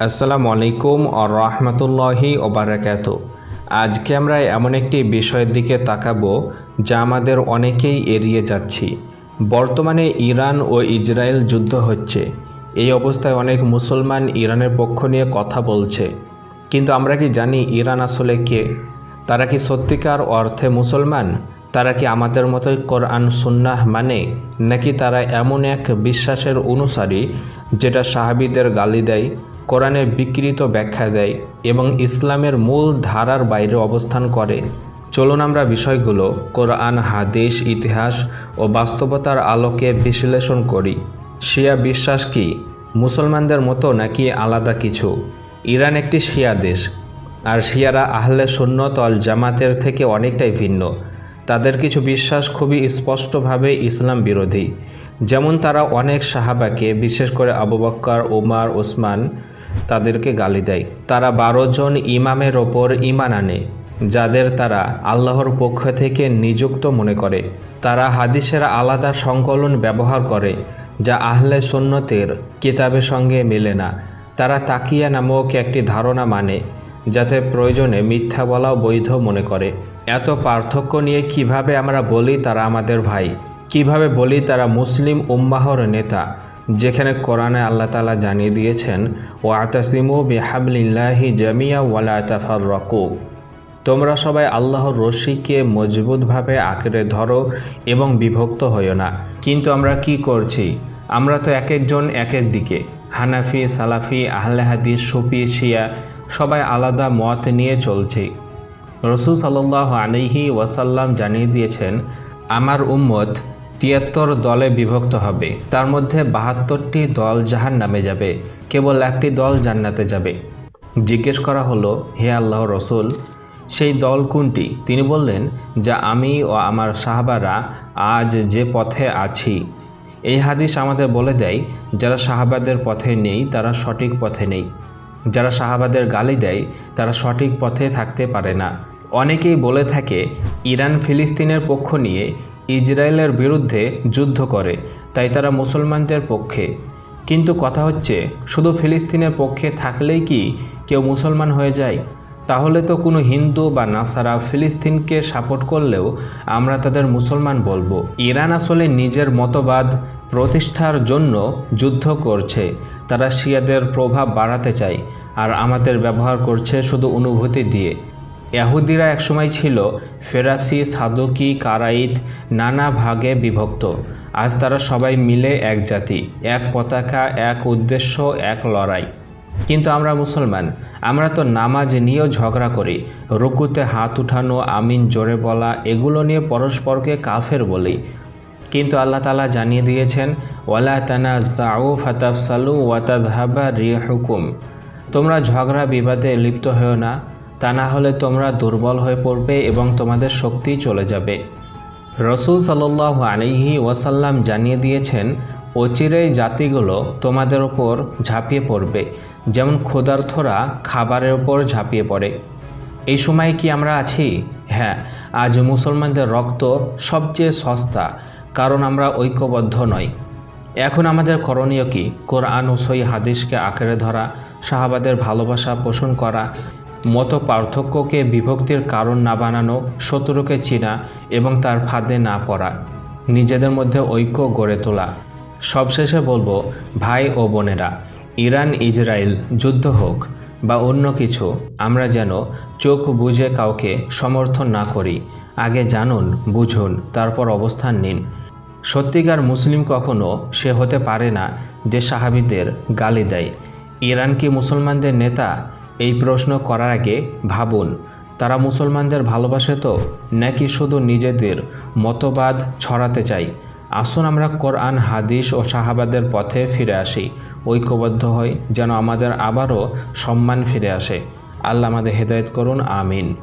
আসসালামু আলাইকুম ও রহমতুল্লাহি ওবারাকাত আজকে আমরা এমন একটি বিষয়ের দিকে তাকাবো যা আমাদের অনেকেই এড়িয়ে যাচ্ছি। বর্তমানে ইরান ও ইসরায়েল যুদ্ধ হচ্ছে। এই অবস্থায় অনেক মুসলমান ইরানের পক্ষ নিয়ে কথা বলছে। কিন্তু আমরা কি জানি ইরান আসলে কে? তারা কি সত্যিকার অর্থে মুসলমান? তারা কি আমাদের মতোই কোরআন, সুন্নাহ মানে? নাকি তারা এমন এক বিশ্বাসের অনুসারী যেটা সাহাবিদের গালি দেয় কোরআনের বিকৃত ব্যাখ্যা দেয় এবং ইসলামের মূল ধারার বাইরে অবস্থান করে। চলুন আমরা বিষয়গুলো, কোরআন, হাদিস, ইতিহাস ও বাস্তবতার আলোকে বিশ্লেষণ করি। শিয়া বিশ্বাস কি, মুসলমানদের মতো নাকি আলাদা কিছু? ইরান একটি শিয়া দেশ, আর শিয়ারা আহলে সুন্নত অল জামাতের থেকে অনেকটাই ভিন্ন। তাদের কিছু বিশ্বাস খুবই স্পষ্টভাবে ইসলাম বিরোধী। যেমন তারা অনেক সাহাবাকে, বিশেষ করে আবু বক্কর ওমার ওসমান তাদেরকে গালি দেয়। তারা বারো জন ইমামের ওপর ইমান আনে, যাদের তারা আল্লাহর পক্ষ থেকে নিযুক্ত মনে করে। তারা হাদিসের আলাদা সংকলন ব্যবহার করে, যা আহলে সুন্নতের কিতাবের সঙ্গে মেলে না। তারা তাকিয়া নামক একটি ধারণা মানে যাতে প্রয়োজনে মিথ্যা বলাও বৈধ মনে করে। এত পার্থক্য নিয়ে কীভাবে আমরা বলি তারা আমাদের ভাই? কীভাবে বলি তারা মুসলিম উম্মাহর নেতা? যেখানে কোরআনে আল্লাহ তালা জানিয়ে দিয়েছেন ও আতাসিমু বিহাবলিল্লাহি জামিয়া ওয়ালা তাফার রকু তোমরা সবাই আল্লাহর রশিকে মজবুতভাবে আঁকড়ে ধরো এবং বিভক্ত হইও না। কিন্তু আমরা কি করছি? আমরা তো এক একজন এক এক দিকে। হানাফি, সালাফি, আহলে হাদিস, সুফি, শিয়া, সবাই আলাদা মত নিয়ে চলছি। রসুল সাল্লাহ আলিহি ওয়াসাল্লাম জানিয়ে দিয়েছেন, আমার উম্মত তিয়াত্তর দলে বিভক্ত হবে। তার মধ্যে বাহাত্তরটি দল জাহান নামে যাবে। কেবল একটি দল জান্নাতে যাবে। জিজ্ঞেস করা হলো, হে আল্লাহ রসুল, সেই দল কোনটি? তিনি বললেন, যা আমি ও আমার সাহাবারা আজ যে পথে আছি। এই হাদিস আমাদের বলে দেয়, যারা সাহাবাদের পথে নেই, তারা সঠিক পথে নেই। যারা সাহাবাদের গালি দেয়, তারা সঠিক পথে থাকতে পারে না। অনেকেই বলে থাকে ইরান ফিলিস্তিনের পক্ষ নিয়ে ইসরায়েলের বিরুদ্ধে যুদ্ধ করে, তাই তারা মুসলমানদের পক্ষে। কিন্তু কথা হচ্ছে, শুধু ফিলিস্তিনের পক্ষে থাকলেই কি কেউ মুসলমান হয়ে যায়? তাহলে তো কোনো হিন্দু বা নাসারা ফিলিস্তিনকে সাপোর্ট করলেও আমরা তাদের মুসলমান বলব। ইরান আসলে নিজের মতবাদ প্রতিষ্ঠার জন্য যুদ্ধ করছে। তারা শিয়াদের প্রভাব বাড়াতে চায়, আর আমাদের ব্যবহার করছে শুধু অনুভূতি দিয়ে। ইয়াহুদিরা একসময় ছিল ফেরাসি, সাদুকি, কারাইত নানা ভাগে বিভক্ত। আজ তারা সবাই মিলে এক জাতি, এক পতাকা, এক উদ্দেশ্য, এক লড়াই। কিন্তু আমরা মুসলমান, আমরা তো নামাজ নিয়েও ঝগড়া করি, রুকুতে হাত উঠানো, আমিন জোরে বলা, এগুলো নিয়ে পরস্পরকে কাফের বলি। কিন্তু আল্লাহ তালা জানিয়ে দিয়েছেন, ওয়ালা তানা জাউ ফাতাফসালু ওয়াতাজহাবা রিয়া হুকুম তোমরা ঝগড়া বিবাদে লিপ্ত হয়েও না। তা না হলে তোমরা দুর্বল হয়ে পড়বে এবং তোমাদের শক্তি চলে যাবে। রসুল সাল্লাহ আলিহি ওয়াসাল্লাম জানিয়ে দিয়েছেন, অচিরেই জাতিগুলো তোমাদের ওপর ঝাঁপিয়ে পড়বে, যেমন ক্ষুধার্থরা খাবারের ওপর ঝাঁপিয়ে পড়ে। এই সময় কি আমরা আছি? হ্যাঁ আজ মুসলমানদের রক্ত সবচেয়ে সস্তা, কারণ আমরা ঐক্যবদ্ধ নই। এখন আমাদের করণীয় কি? কোরআন ও সই হাদিসকে আঁকড়ে ধরা, সাহাবাদের ভালোবাসা পোষণ করা মত পার্থক্যকে বিভক্তির কারণ না বানানো, শত্রুকে চিনা এবং তার ফাঁদে না পড়া, নিজেদের মধ্যে ঐক্য গড়ে তোলা। সবশেষে বলব, ভাই ও বোনেরা, ইরান, ইসরায়েল, যুদ্ধ হোক বা অন্য কিছু, আমরা যেন চোখ বুঝে কাউকে সমর্থন না করি। আগে জানুন, বুঝুন, তারপর অবস্থান নিন। সত্যিকার মুসলিম কখনো সে হতে পারে না যে সাহাবিদের গালি দেয়। ইরান কি মুসলমানদের নেতা? এই প্রশ্ন করার আগে ভাবুন, তারা মুসলমানদের ভালোবাসে তো? নাকি শুধু নিজেদের মতবাদ ছড়াতে চাই? আসুন আমরা কোরআন, হাদিস ও সাহাবাদের পথে ফিরে আসি। ঐক্যবদ্ধ হই যেন আমাদের আবারও সম্মান ফিরে আসে। আল্লাহ আমাদের হেদায়ত করুন, আমিন।